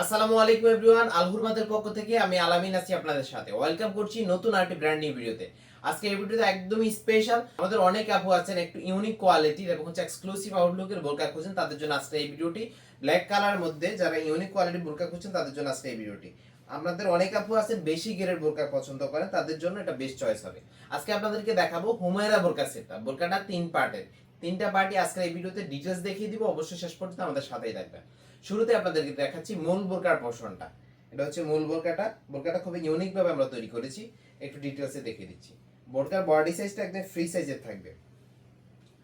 আসসালামু আলাইকুম এভরিওয়ান আল হুরমাতের পক্ষ থেকে আমি আলামিন আছি আপনাদের সাথে। ওয়েলকাম করছি নতুন আরেকটি ব্র্যান্ড নিউ ভিডিওতে আজকে এই ভিডিওতে একদমই স্পেশাল আমাদের অনেক আপু আছেন, একটু ইউনিক কোয়ালিটির এবং হচ্ছে এক্সক্লুসিভ আউটলুকের বোরকা খুঁজছেন, তাদের জন্য আজকে এই ভিডিওটি ব্ল্যাক কালারের মধ্যে যারা ইউনিক কোয়ালিটির বোরকা খুঁজছেন, তাদের জন্য আজকে এই ভিডিওটি আপনাদের অনেক আপু আছেন, বেশি গেরের বোরকা পছন্দ করেন, তাদের জন্য এটা বেস্ট চয়েস হবে। আজকে আপনাদেরকে দেখাবো হুমায়রা বোরকা সেটটা বোরকাটা তিন পার্টের তিনটা পার্টি আজকে এই ভিডিওতে ডিটেলস দেখিয়ে দিব, অবশ্যই শেষ পর্যন্ত আমাদের সাথেই থাকবেন। শুরুতে আপনাদেরকে দেখাচ্ছি মূল বোরকার পোর্শনটা এটা হচ্ছে মূল বোরকাটা। বোরকাটা খুবই ইউনিক ভাবে আমরা তৈরি করেছি। একটু ডিটেলসে দেখিয়ে দিচ্ছি। বোরকার বডি সাইজটা একদম ফ্রি সাইজের থাকবে।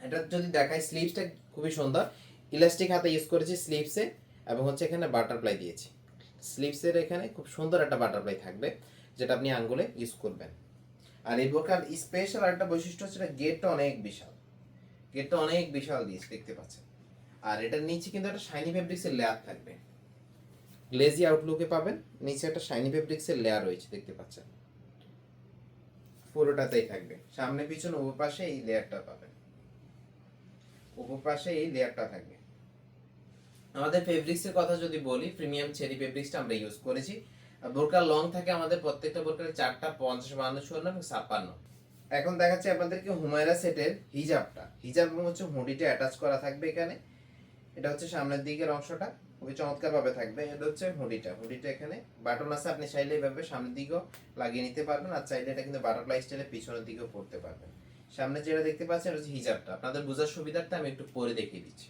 এটা যদি দেখাই স্লিভসটা খুবই সুন্দর। ইলাস্টিক হাতে ইউজ করেছি স্লিভসে এবং হচ্ছে এখানে বাটারফ্লাই দিয়েছি। স্লিভসের এখানে খুব সুন্দর একটা বাটারফ্লাই থাকবে, যেটা আপনি আঙ্গুলে ইউজ করবেন। আর এই বোরকার স্পেশাল একটা বৈশিষ্ট্য হচ্ছে এটা গেটটা অনেক বিশাল। গেটটা অনেক বিশাল দিয়েছে দেখতে পাচ্ছেন। আর এটার নিচে কিন্তু একটা শাইনি ফেব্রিক্সের লেয়ার থাকবে। গ্লেজি আউটলুকে পাবেন, নিচে একটা শাইনি ফেব্রিক্সের লেয়ার রয়েছে, দেখতে পাচ্ছেন। পুরোটাতেই থাকবে। সামনে পিছনে উপর পাশে এই লেয়ারটা পাবেন। উপর পাশে এই লেয়ারটা থাকবে। আমাদের ফেব্রিক্সের কথা যদি বলি প্রিমিয়াম চেরি ফেব্রিক্সটা আমরা ইউজ করেছি। বোরকা লং থাকে আমাদের প্রত্যেকটা বোরকার চারটা, পঞ্চাশ বান্ন চুয়ান্ন এবং ছাপ্পান্ন। এখন দেখাচ্ছি আপনাদেরকে হুমায়রা সেটের হিজাবটা। হিজাব এবং হচ্ছে হুডিটা অ্যাটাচ করা থাকবে এখানে। এটা হচ্ছে সামনের দিকের অংশটা, খুবই চমৎকারভাবে থাকবে। এটা হচ্ছে হুডিটা। হুডিটা এখানে বাটন আছে, আপনি চাইলে এভাবে সামনের দিকেও লাগিয়ে নিতে পারবেন আর চাইলে এটা কিন্তু বাটারফ্লাই স্টাইলে পিছনের দিকেও পড়তে পারবেন। সামনে যেটা দেখতে পাচ্ছেন, এটা হচ্ছে হিজাবটা। আপনাদের বোঝার সুবিধার্থে আমি একটু পরে দেখিয়ে দিচ্ছি।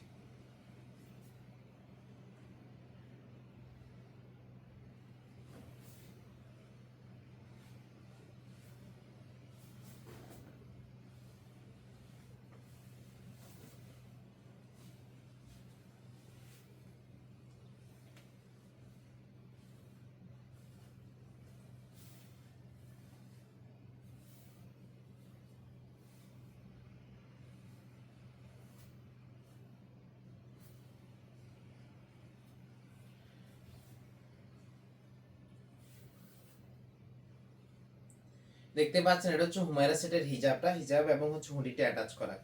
দেখতে পাচ্ছেন, এটা হচ্ছে হুমায়রা সেটের হিজাবটা, হিজাব এবং হচ্ছে হুডিটা অ্যাটাচ করা।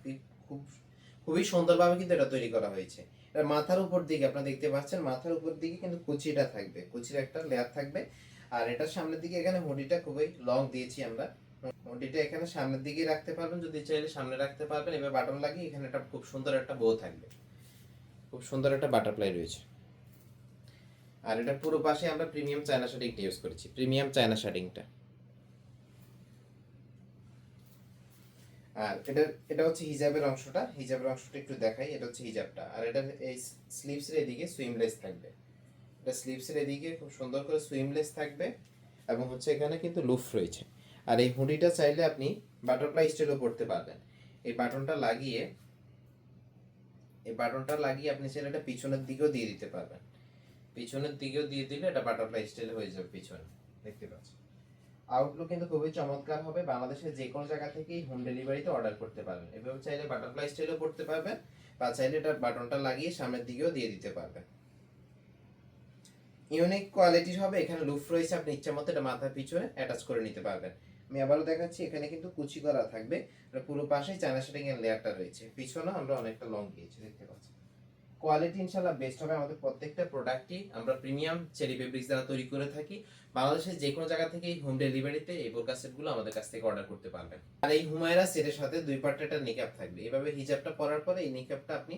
খুব, খুবই সুন্দরভাবে কিন্তু এটা তৈরি করা হয়েছে। এর মাথার উপর দিকে আপনারা দেখতে পাচ্ছেন, মাথার উপর দিকে কিন্তু কুচিটা থাকবে। কুচির একটা লেয়ার থাকবে। আর এটার সামনের দিকে এখানে হুডিটা খুবই লং দিয়েছি আমরা। হুডিটা এখানে সামনের দিকে রাখতে পারবেন, যদি চাইলে সামনে রাখতে পারবেন। এবার বাটন লাগিয়ে এখানে একটা খুব সুন্দর একটা বউ থাকবে। খুব সুন্দর একটা বাটারফ্লাই রয়েছে। আর এটা পুরো পাশে আমরা প্রিমিয়াম চায়না শার্টিংটা ইউজ করেছি। প্রিমিয়াম চায়না শার্টিংটা আর এটা এটা হচ্ছে হিজাবের অংশটা। হিজাবের অংশটা একটু দেখাই, এটা হচ্ছে হিজাবটা। আর এটা এই স্লিভসের এদিকে সুইমলেস থাকবে। এটা স্লিভসের এদিকে খুব সুন্দর করে সুইমলেস থাকবে এবং হচ্ছে এখানে কিন্তু লুফ রয়েছে। আর এই হুডিটা চাইলে আপনি বাটারফ্লাই স্টাইলও করতে পারবেন। এই বাটনটা লাগিয়ে, এই বাটনটা লাগিয়ে আপনি চাইলে এটা পিছনের দিকেও দিয়ে দিতে পারবেন। পিছনের দিকেও দিয়ে দিলে এটা বাটারফ্লাই স্টাইল হয়ে যাবে পিছনে। দেখতে পাচ্ছেন? আউটলুক কিন্তু খুবই চমৎকার হবে। বাংলাদেশের যে কোনো জায়গা থেকেই হোম ডেলিভারিতে অর্ডার করতে পারবেন। এভাবে চাইলে বাটারফ্লাই স্টাইলও করতে পারবেন বা চাইলে এটা বাটনটা লাগিয়ে সামনের দিকেও দিয়ে দিতে পারবেন। ইউনিক কোয়ালিটির হবে, এখানে লুফ রয়েছে, আপনি ইচ্ছা মতো এটা মাথার পিছনে অ্যাটাচ করে নিতে পারবেন। আমি আবারও দেখাচ্ছি, এখানে কিন্তু কুচি করা থাকবে। পুরো পাশেই চায়না শার্টিং এর লেয়ারটা রয়েছে। পিছনে আমরা অনেকটা লং দিয়েছি দেখতে পাচ্ছি কোয়ালিটি ইনশাল্লাহ বেস্ট হবে আমাদের প্রত্যেকটা প্রোডাক্টই আমরা প্রিমিয়াম চেরি ফেব্রিক্স দ্বারা তৈরি করে থাকি। বাংলাদেশের যে কোনো জায়গা থেকে হোম ডেলিভারিতে এই বোরকা আমাদের কাছ থেকে অর্ডার করতে পারবেন। আর এই হুমায়রা সেটের সাথে দুই পার্টে একটা নিকাপ থাকবে। এভাবে হিজাবটা পরার পরে এই নিকাপটা আপনি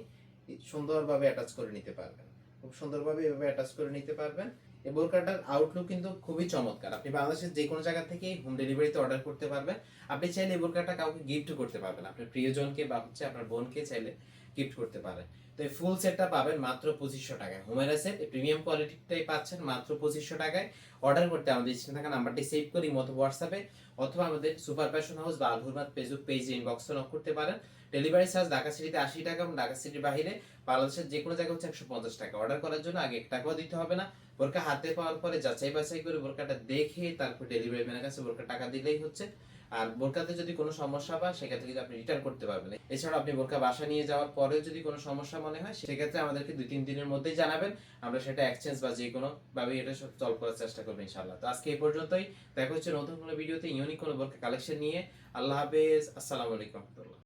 সুন্দরভাবে অ্যাটাচ করে নিতে পারবেন। খুব সুন্দরভাবে এভাবে অ্যাটাচ করে নিতে পারবেন। এই বোরকাটার আউটলুক কিন্তু খুবই চমৎকার। আপনি বাংলাদেশের যে কোনো জায়গা থেকে হোম ডেলিভারিতে অর্ডার করতে পারবেন। আপনি চাইলে এই বোরকাটা কাউকে গিফট করতে পারবেন। আপনার প্রিয়জনকে বা হচ্ছে আপনার বোনকে চাইলে গিফট করতে পারেন। তো এই ফুল সেটটা পাবেন মাত্র পঁচিশশো টাকায়। হুমায়রা সেট প্রিমিয়াম কোয়ালিটিটাই পাচ্ছেন মাত্র পঁচিশশো টাকায়। অর্ডার করতে আমাদের স্ক্রিনে থাকা নাম্বারটি সেভ করি মতো হোয়াটসঅ্যাপে অথবা আমাদের সুপার ফ্যাশন হাউস বা আলহুরমাত ফেসবুক পেজে ইনবক্সে নক করতে পারেন। ডেলিভারি চার্জ ঢাকা সিটিতে আশি টাকা এবং ঢাকা সিটির বাইরে বাংলাদেশের যে কোনো জায়গায় হচ্ছে একশো পঞ্চাশ টাকা। অর্ডার করার জন্য আগে এক টাকাও দিতে হবে না। বোরকা হাতে পাওয়ার পরে যাচাই বাছাই করে বোরকাটা দেখে তারপর ডেলিভারি ম্যানের কাছে বোরকা টাকা দিলেই হচ্ছে। আর বোরকাতে যদি কোনো সমস্যা হয়, সেক্ষেত্রে কিন্তু আপনি রিটার্ন করতে পারবেন। এছাড়া আপনি বোরকা বাসা নিয়ে যাওয়ার পরেও যদি কোনো সমস্যা মনে হয়, সেক্ষেত্রে আমাদেরকে দুই তিন দিনের মধ্যেই জানাবেন। আমরা সেটা এক্সচেঞ্জ বা যে কোনো ভাবে এটা সলভ করার চেষ্টা করব ইনশাল্লাহ তো আজকে এই পর্যন্তই। দেখা হচ্ছে নতুন কোনো ভিডিওতে ইউনিক কোনো বোরকা কালেকশন নিয়ে। আল্লাহ হাফেজ। আসসালামু আলাইকুম।